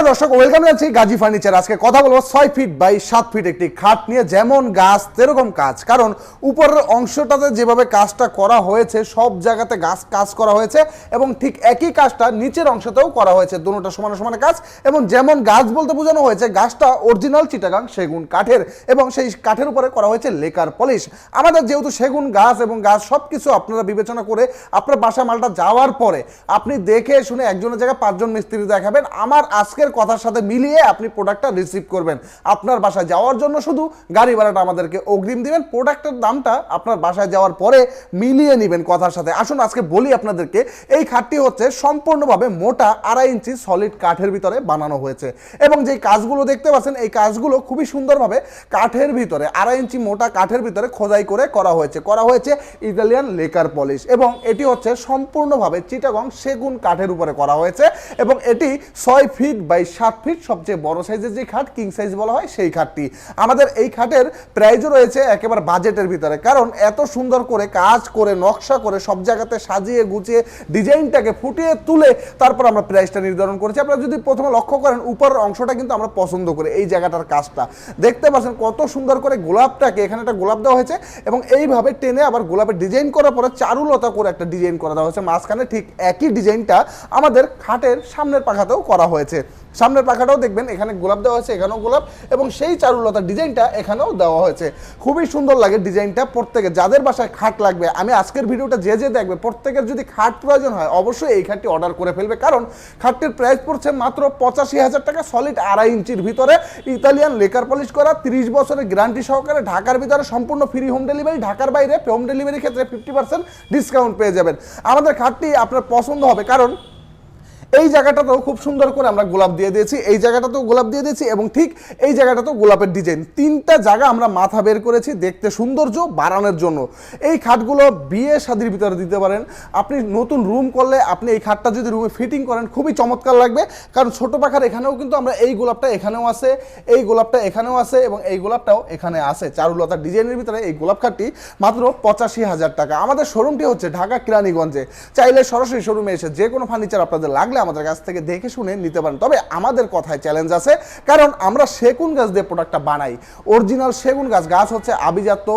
নমস্কার দর্শক, ওয়েলকাম জানাচ্ছি গাজী ফার্নিচার। আজকে কথা বলব ছয় ফিট বাই সাত ফিট একটি খাট নিয়ে। যেমন গাছ সেরকম কাজ। কারণ উপরের অংশটাতে যেভাবে কাজটা করা হয়েছে, সব জায়গাতে গাছ কাজ করা হয়েছে এবং ঠিক একই কাজটা নিচের অংশতেও করা হয়েছে। দুটোটা সমান সমান কাজ এবং যেমন গাছ বলতে বোঝানো হয়েছে, গাছটা অরিজিনাল চিটাগাং সেগুন কাঠের এবং সেই কাঠের উপরে করা হয়েছে লেকার পলিশ। আমাদের যেহেতু সেগুন গাছ এবং গাছ সব কিছু আপনারা বিবেচনা করে আপনার বাসা মালটা যাওয়ার পরে আপনি দেখে শুনে একজনের জায়গায় পাঁচজন মিস্ত্রি দেখাবেন। আমার আজকের কথার সাথে মিলিয়ে আপনি প্রোডাক্টটা রিসিভ করবেন। আপনার বাসায় যাওয়ার জন্য শুধু গাড়ি ভাড়াটা আমাদেরকে অগ্রিম দিবেন। প্রোডাক্টের দামটা আপনার বাসায় যাওয়ার পরে মিলিয়ে নেবেন কথার সাথে। আসুন, আজকে বলি আপনাদেরকে, এই খাটটি হচ্ছে সম্পূর্ণভাবে মোটা আড়াই ইঞ্চি সলিড কাঠের ভিতরে বানানো হয়েছে। এবং যেই কাজগুলো দেখতে পাচ্ছেন, এই কাজগুলো খুবই সুন্দরভাবে কাঠের ভিতরে, আড়াই ইঞ্চি মোটা কাঠের ভিতরে খোদাই করে করা হয়েছে। করা হয়েছে ইটালিয়ান লেকার পলিশ এবং এটি হচ্ছে সম্পূর্ণভাবে চিটাগং সেগুন কাঠের উপরে করা হয়েছে এবং এটি ছয় ফিট বাই সাত ফিট সবচেয়ে বড় সাইজের যে খাট কিং সাইজ বলা হয়, সেই খাটটি। আমাদের এই খাটের প্রাইজও রয়েছে একেবারে বাজেটের ভিতরে, কারণ এত সুন্দর করে কাজ করে, নকশা করে, সব জায়গাতে সাজিয়ে গুছিয়ে ডিজাইনটাকে ফুটিয়ে তুলে তারপর আমরা প্রাইসটা নির্ধারণ করেছি। আপনারা যদি প্রথমে লক্ষ্য করেন, উপরের অংশটা কিন্তু আমরা পছন্দ করি, এই জায়গাটার কাজটা। দেখতে পাচ্ছেন কত সুন্দর করে গোলাপটাকে এখানে একটা গোলাপ দেওয়া হয়েছে এবং এইভাবে টেনে আবার গোলাপের ডিজাইন করার পরে চারুলতা করে একটা ডিজাইন করা দেওয়া হয়েছে। মাঝখানে ঠিক একই ডিজাইনটা আমাদের খাটের সামনের পাখাতেও করা হয়েছে। সামনের পাখাটাও দেখবেন, এখানে গোলাপ দেওয়া হয়েছে, এখানেও গোলাপ, এবং সেই চারুলতার ডিজাইনটা এখানেও দেওয়া হয়েছে। খুবই সুন্দর লাগে ডিজাইনটা প্রত্যেকে, যাদের বাসায় খাট লাগবে, আমি আজকের ভিডিওটা যে যে দেখবে, প্রত্যেকের যদি খাট প্রয়োজন হয়, অবশ্যই এই খাটটি অর্ডার করে ফেলবে। কারণ খাটটির প্রাইস পড়ছে মাত্র পঁচাশি হাজার টাকা সলিড আড়াই ইঞ্চির ভিতরে, ইতালিয়ান লেকার পলিশ করা, তিরিশ বছরের গ্যারান্টি সহকারে ঢাকার ভিতরে সম্পূর্ণ ফ্রি হোম ডেলিভারি ঢাকার বাইরে হোম ডেলিভারির ক্ষেত্রে ফিফটি পার্সেন্ট ডিসকাউন্ট পেয়ে যাবেন। আমাদের খাটটি আপনার পছন্দ হবে, কারণ এই জায়গাটাতেও খুব সুন্দর করে আমরা গোলাপ দিয়ে দিয়েছি, এই জায়গাটাতেও গোলাপ দিয়ে দিয়েছি এবং ঠিক এই জায়গাটাতেও গোলাপের ডিজাইন। তিনটা জায়গা আমরা মাথা বের করেছি দেখতে সৌন্দর্য বাড়ানোর জন্য। এই খাটগুলো বিয়ে শাদির ভিতরে দিতে পারেন। আপনি নতুন রুম করলে আপনি এই খাটটা যদি রুমে ফিটিং করেন, খুবই চমৎকার লাগবে। কারণ ছোট পাখার এখানেও কিন্তু আমরা এই গোলাপটা এখানেও আছে, এই গোলাপটা এখানেও আছে এবং এই গোলাপটাও এখানে আছে। চারুলতার ডিজাইনের ভিতরে এই গোলাপ খাটটি মাত্র পঁচাশি হাজার টাকা। আমাদের শোরুমটি হচ্ছে ঢাকা কিরানীগঞ্জে। চাইলে সরাসরি শোরুমে এসে যে কোনো ফার্নিচার আপনাদের লাগলে আমাদের কাছ থেকে দেখে শুনে নিতে পারেন। তবে আমাদের কথায় চ্যালেঞ্জ আছে, কারণ আমরা সেগুন গাছ দিয়ে প্রোডাক্টটা বানাই। অরিজিনাল সেগুন গাছ গাছ হচ্ছে আবিজাত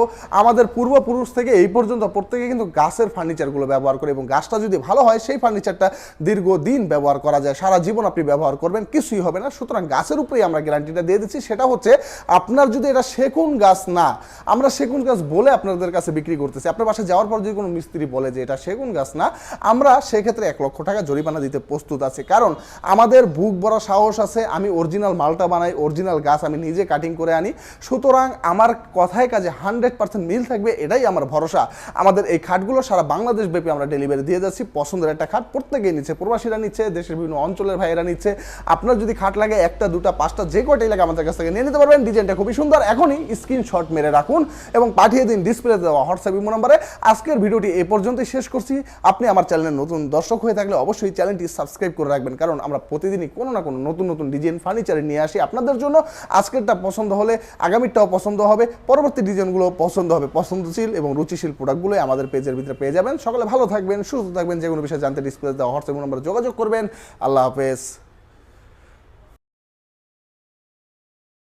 আমাদের পূর্বপুরুষ থেকে এই পর্যন্ত প্রত্যেকে কিন্তু গাছের ফার্নিচারগুলো ব্যবহার করে এবং গাছটা যদি ভালো হয়, সেই ফার্নিচারটা দীর্ঘদিন ব্যবহার করা যায়। সারা জীবন আপনি ব্যবহার করবেন, কিছুই হবে না। সুতরাং গাছের উপরেই আমরা গ্যারান্টিটা দিয়ে দিচ্ছি। সেটা হচ্ছে, আপনার যদি এটা সেগুন গাছ না, আমরা সেগুন গাছ বলে আপনাদের কাছে বিক্রি করতেছি। আপনার বাসায় যাওয়ার পর যদি কোনো মিস্ত্রি বলে যে এটা সেগুন গাছ না, আমরা সেক্ষেত্রে এক লক্ষ টাকা জরিমানা দিতে প্রস্তুত আছি। কারণ আমাদের বুক বড় সাহস আছে, আমি অরিজিনাল মালটা বানাই অরিজিনাল গাছ আমি নিজে কাটিং করে আনি। সুতরাং আমার কথায় কাজে হান্ড্রেড পার্সেন্ট মিল থাকবে, এটাই আমার ভরসা। আমাদের এই খাটগুলো সারা বাংলাদেশ ব্যাপী আমরা ডেলিভারি দিয়ে যাচ্ছি। পছন্দের একটা খাট, প্রত্যেকেই নিচ্ছে, প্রবাসীরা নিচ্ছে, দেশের বিভিন্ন অঞ্চলের ভাইয়েরা নিচ্ছে। আপনার যদি খাট লাগে, একটা, দুটা, পাঁচটা, যে কটাই লাগে আমাদের কাছ থেকে নিয়ে নিতে পারবেন। ডিজাইনটা খুবই সুন্দর। এখনই স্ক্রিনশট মেরে রাখুন এবং পাঠিয়ে দিন ডিসপ্লে দেওয়া হোয়াটসঅ্যাপ ইমো নাম্বারে। আজকের ভিডিওটি এই পর্যন্তই শেষ করছি। আপনি আমার চ্যানেলের নতুন দর্শক হয়ে থাকলে অবশ্যই চ্যানেলটি সাবস্ক্রাইব করে রাখবেন। কারণ আমরা প্রতিদিনই কোনো না কোনো নতুন নতুন ডিজাইন ফার্নিচার নিয়ে আসি আপনাদের জন্য। আজকেরটা পছন্দ হলে আগামীরটাও পছন্দ হবে। পরবর্তী ডিজাইনগুলো পছন্দ হবে। পছন্দশীল এবং রুচিশীল প্রোডাক্টগুলোই আমাদের পেজের ভিতরে পেয়ে যাবেন। সকলে ভালো থাকবেন, সুস্থ থাকবেন যে কোনো বিষয়ে জানতে ডিসপ্লে দেওয়া হোয়াটসঅ্যাপ নম্বরে যোগাযোগ করবেন। আল্লাহ হাফেজ।